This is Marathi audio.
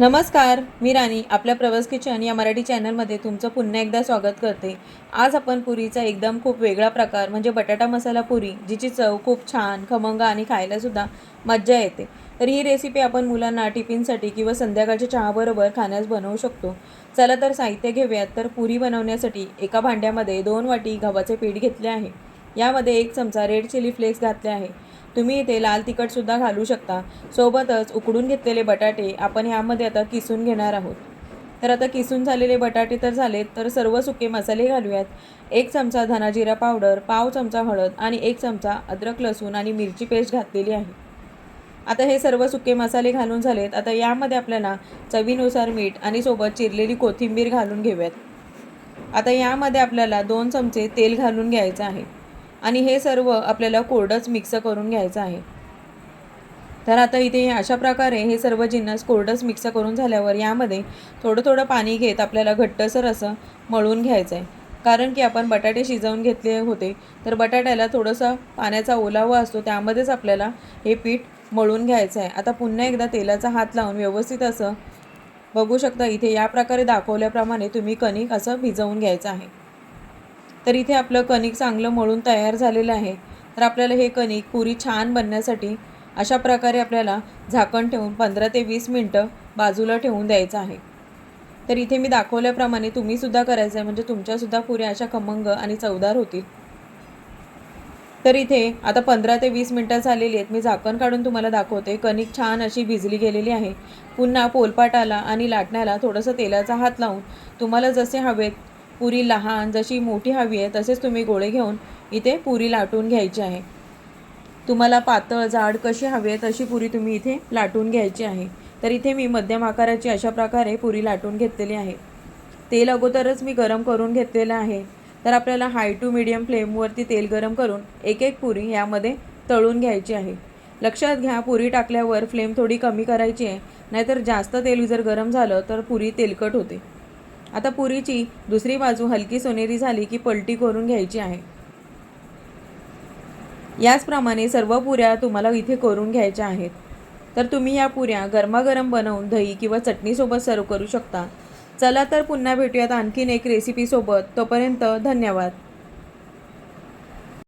नमस्कार मी राणी. आपल्या प्रवास किचन या मराठी चॅनलमध्ये तुमचं पुन्हा एकदा स्वागत करते. आज आपण पुरीचा एकदम खूप वेगळा प्रकार म्हणजे बटाटा मसाला पुरी जिची चव खूप छान खमंग आणि खायलासुद्धा मज्जा येते. तर ही रेसिपी आपण मुलांना टिफिनसाठी किंवा संध्याकाळच्या चहाबरोबर खाण्यास बनवू शकतो. चला तर साहित्य घेऊयात. तर पुरी बनवण्यासाठी एका भांड्यामध्ये दोन वाटी गव्हाचे पीठ घेतले आहे. यामध्ये एक चमचा रेड चिली फ्लेक्स घातले आहे. तुम्ही इथे लाल तिखटसुद्धा घालू शकता. सोबतच उकडून घेतलेले बटाटे आपण यामध्ये आता किसून घेणार आहोत. तर आता किसून झालेले बटाटे तर झालेत तर सर्व सुके मसाले घालूयात. एक चमचा धनाजिरा पावडर पाव चमचा हळद आणि एक चमचा अद्रक लसूण आणि मिरची पेस्ट घातलेली आहे. आता हे सर्व सुके मसाले घालून झालेत. आता यामध्ये आपल्याला चवीनुसार मीठ आणि सोबत चिरलेली कोथिंबीर घालून घेऊयात. आता यामध्ये आपल्याला दोन चमचे तेल घालून घ्यायचं आहे. आणि हे सर्व आपल्याला कोरडंच मिक्स करून घ्यायचं आहे. तर आता इथे अशा प्रकारे हे सर्व जिन्नस कोरडंच मिक्स करून झाल्यावर यामध्ये थोडं थोडं पाणी घेत आपल्याला घट्टसर असं मळून घ्यायचं आहे. कारण की आपण बटाटे शिजवून घेतले होते तर बटाट्याला थोडंसं पाण्याचा ओलावा असतो त्यामध्येच आपल्याला हे पीठ मळून घ्यायचं आहे. आता पुन्हा एकदा तेलाचा हात लावून व्यवस्थित असं बघू शकता इथे या प्रकारे दाखवल्याप्रमाणे तुम्ही कणिक असं भिजवून घ्यायचं आहे. तर इथे आपलं कणिक चांगलं मळून तयार झालेलं आहे. तर आपल्याला हे कणिक पुरी छान बनण्यासाठी अशा प्रकारे आपल्याला झाकण ठेवून पंधरा ते वीस मिनटं बाजूला ठेवून द्यायचं आहे. तर इथे मी दाखवल्याप्रमाणे तुम्हीसुद्धा करायचं आहे. म्हणजे तुमच्यासुद्धा पुऱ्या अशा खमंग आणि चवदार होतील. तर इथे आता पंधरा ते वीस मिनटं झालेली आहेत. मी झाकण काढून तुम्हाला दाखवते. कणिक छान अशी भिजली गेलेली आहे. पुन्हा पोलपाटाला आणि लाटण्याला थोडंसं तेलाचा हात लावून तुम्हाला जसे हवेत पुरी लहान जशी मोठी हवी आहे तसेच तुम्ही गोळे घेऊन इथे पुरी लाटून घ्यायची आहे. तुम्हाला पातळ जाड कशी हवी आहे तशी पुरी तुम्ही इथे लाटून घ्यायची आहे. तर इथे मी मध्यम आकाराची अशा प्रकारे पुरी लाटून घेतलेली आहे. तेल अगोदरच मी गरम करून घेतलेलं आहे. तर आपल्याला हाय टू मिडियम फ्लेमवरती तेल गरम करून एक एक पुरी यामध्ये तळून घ्यायची आहे. लक्षात घ्या पुरी टाकल्यावर फ्लेम थोडी कमी करायची आहे. नाहीतर जास्त तेल जर गरम झालं तर पुरी तेलकट होते. आता पुरीची दुसरी बाजू हलकी सोनेरी झाली की पलटी करून घ्यायची आहे. याचप्रमाणे सर्व पुऱ्या तुम्हाला इथे करून घ्यायच्या आहेत. तर तुम्ही या पुऱ्या गरमागरम बनवून दही किंवा चटणीसोबत सर्व करू शकता. चला तर पुन्हा भेटूयात आणखीन एक रेसिपीसोबत तोपर्यंत धन्यवाद.